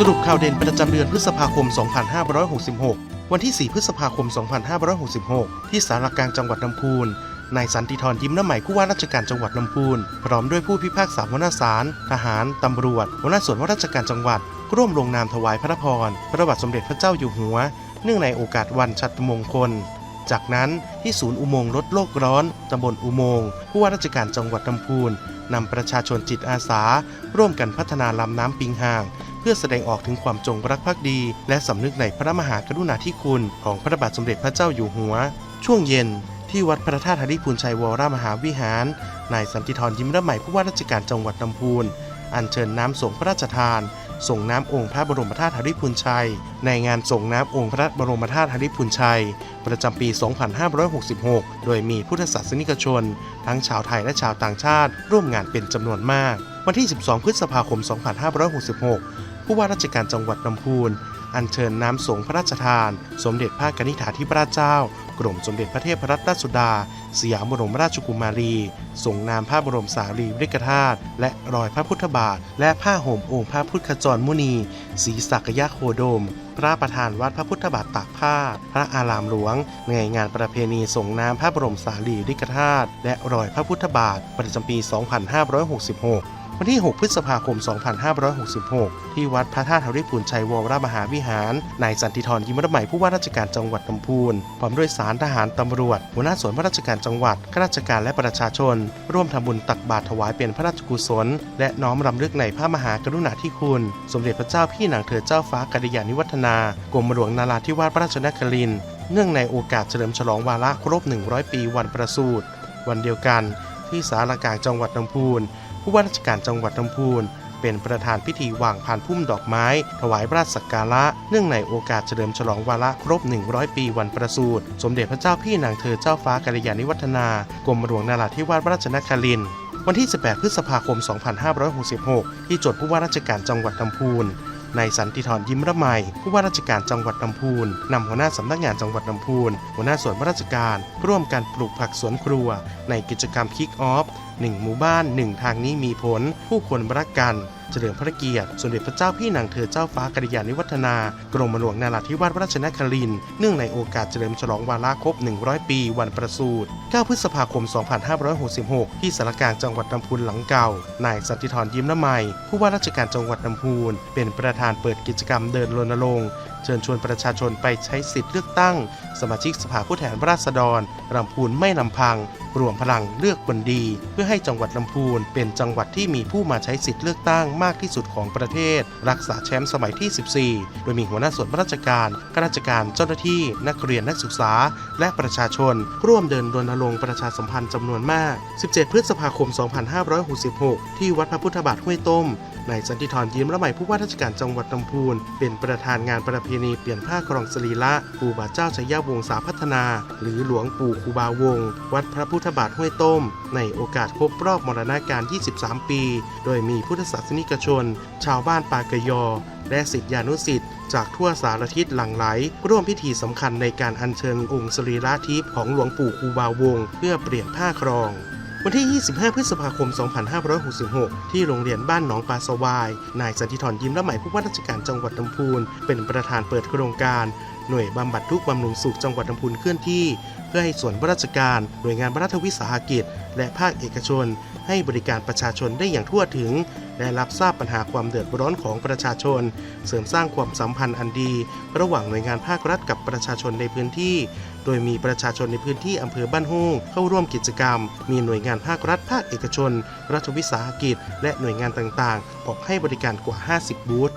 สรุปข่าวเด่นประจำเดือนพฤษภาคม 2566 วันที่ 4 พฤษภาคม 2566 ที่สารกลางจังหวัดลำพูน นายสันติธรยิ้มน้ำใหม่ผู้ว่าราชการจังหวัดลำพูน พร้อมด้วยผู้พิพากษาหัวหน้าศาล ทหาร ตำรวจหัวหน้าส่วนว่าราชการจังหวัด ร่วมลงนามถวายพระพร พระบาทสมเด็จพระเจ้าอยู่หัว เนื่องในโอกาสวันชัตรมงคล จากนั้นที่ศูนย์อุโมงค์ลดโลกร้อนตำบลอุโมงค์ผู้ว่าราชการจังหวัดลำพูนนำประชาชนจิตอาสา ร่วมกันพัฒนาลำน้ำปิงห่าง พื่อแสดงออกถึงความจงรักภักดี และสำนึกในพระมหากรุณาธิคุณของพระบาทสมเด็จพระเจ้าอยู่หัว ช่วงเย็นที่วัดพระธาตุหริพูนชัยวรมหาวิหาร นายสันติธรยิ้มระใหม่ผู้ว่าราชการจังหวัดลำพูน อัญเชิญน้ำส่งพระราชทาน ส่งน้ำองค์พระบรมธาตุหริพูนชัย ในงานส่งน้ำองค์พระบรมธาตุหริพูนชัย ประจำปี 2566 โดยมีพุทธศาสนิกชน ทั้งชาวไทยและชาวต่างชาติ ร่วมงานเป็นจำนวนมาก วันที่ 12 พฤษภาคม 2566 ผู้ว่าราชการจังหวัดลำพูน อัญเชิญน้ำสงฆ์พระราชทาน สมเด็จพระกนิษฐาธิราชเจ้า กรมสมเด็จพระเทพรัตนราชสุดา สยามบรมราชกุมารีส่งน้ำพระบรมสารีริกธาตุและรอยพระพุทธบาท และผ้าห่มองค์พระพุทธจรมุนีศรีสักยะโคโดม พระประธานวัดพระพุทธบาทตากผ้า พระอารามหลวงในงานประเพณีส่งน้ำพระบรมสารีริกธาตุและรอยพระพุทธบาทประจำปี 2566 วันที่ 6 พฤษภาคม 2566 ที่วัดพระธาตุธริพูนชัยวรมหาวิหาร นายสันติธรยิ้มระใหม่ผู้ว่าราชการจังหวัดลำพูน พร้อมด้วยสารทหารตำรวจ หัวหน้าส่วนราชการจังหวัด ข้าราชการและประชาชน ร่วมทำบุญตักบาตรถวายเป็นพระราชกุศล และน้อมรำลึกในพระมหากรุณาธิคุณ สมเด็จพระเจ้าพี่นางเธอเจ้าฟ้ากัลยาณิวัฒนากรมหลวงนาราธิวาสราชนครินเนื่องในโอกาสเฉลิมฉลองวาระครบ 100 ปีวันประสูติวันเดียวกันที่สารกลางจังหวัดลำพูน ผู้ว่าราชการจังหวัดลำพูน เป็นประธานพิธีวางพานพุ่มดอกไม้ ถวายพระราชสักการะ เนื่องในโอกาสเฉลิมฉลองวาระครบ 100 ปีวันประสูติ สมเด็จพระเจ้าพี่นางเธอเจ้าฟ้ากัลยาณิวัฒนากรมหลวงนาราธิวาสราชนครินทร์วันที่ 18 พฤษภาคม 2566 ที่จดผู้ว่าราชการจังหวัดลำพูน นายสันติธรยิ้มระไมผู้ว่าราชการจังหวัดลำพูนนำหัวหน้าสำนักงานจังหวัดลำพูน หัวหน้าส่วนราชการ ร่วมกันปลูกผักสวนครัว ในกิจกรรมคิกออฟหนึ่งหมู่บ้านหนึ่งทางนี้มีผล ผู้คนรักกัน เฉลิมพระเกียรติสมเด็จพระเจ้าพี่นางเธอเจ้าฟ้ากัลยาณิวัฒนากรมหลวงนาราธิวาสราชนครินทร์เนื่องในโอกาสเฉลิมฉลองวาระครบ 100 ปี วันประสูติ 9 พฤษภาคม 2566 ที่สารกลางจังหวัดลำพูนหลังเก่า นายสันติธรยิ้มละไมผู้ว่าราชการจังหวัดลำพูน เป็นประธานเปิดกิจกรรมเดินรณรงค์เชิญชวนประชาชนไปใช้สิทธิ์เลือกตั้ง สมาชิกสภาผู้แทนราษฎรลำพูนไม่ลำพัง รวมพลังเลือกคนดี เพื่อให้จังหวัดลำพูนเป็นจังหวัดที่มีผู้มาใช้สิทธิ์เลือกตั้งมากที่สุดของประเทศ รักษาแชมป์สมัยที่ 14 โดยมีหัวหน้าส่วนราชการข้าราชการเจ้าหน้าที่ นักเรียนนักศึกษา และประชาชน ร่วมเดินรณรงค์ประชาสัมพันธ์จำนวนมาก 17 พฤษภาคม 2566 ที่วัดพระพุทธบาทห้วยต้มนายสันติธรยิ้มละไมผู้ว่าราชการจังหวัดลำพูนเป็นประธานงานประเพณีเปลี่ยนผ้าครองสรีละปู่บาเจ้าชยยวงศาพัฒนา หรือหลวงปู่ครูบาวง วัดพระพุทธบาทห้วยต้ม ในโอกาสครบรอบมรณาการ 23 ปี โดยมีพุทธศาสนิกชน ชาวบ้านปากยอ และศิษยานุศิษย์จากทั่วสารทิศหลั่งไหล ร่วมพิธีสำคัญในการอัญเชิญองค์สรีระทิพย์ของหลวงปู่ครูบาวง เพื่อเปลี่ยนผ้าครอง วันที่ 25 พฤษภาคม 2566 ที่โรงเรียนบ้านหนองปลาสวาย นายสันติธรยิ้มละไหมผู้ว่าราชการจังหวัดลำพูน เป็นประธานเปิดโครงการหน่วยบำบัดทุกบำรุงสุขจังหวัดลำพูนเคลื่อนที่ เพื่อให้ส่วนราชการ หน่วยงานรัฐวิสาหกิจ และภาคเอกชน ให้บริการประชาชนได้อย่างทั่วถึง และรับทราบปัญหาความเดือดร้อนของประชาชน เสริมสร้างความสัมพันธ์อันดี ระหว่างหน่วยงานภาครัฐกับประชาชนในพื้นที่ โดยมีประชาชนในพื้นที่อำเภอบ้านฮู้เข้าร่วมกิจกรรม มีหน่วยงานภาครัฐ ภาคเอกชน รัฐวิสาหกิจ และหน่วยงานต่างๆออกให้บริการกว่า 50 บูธ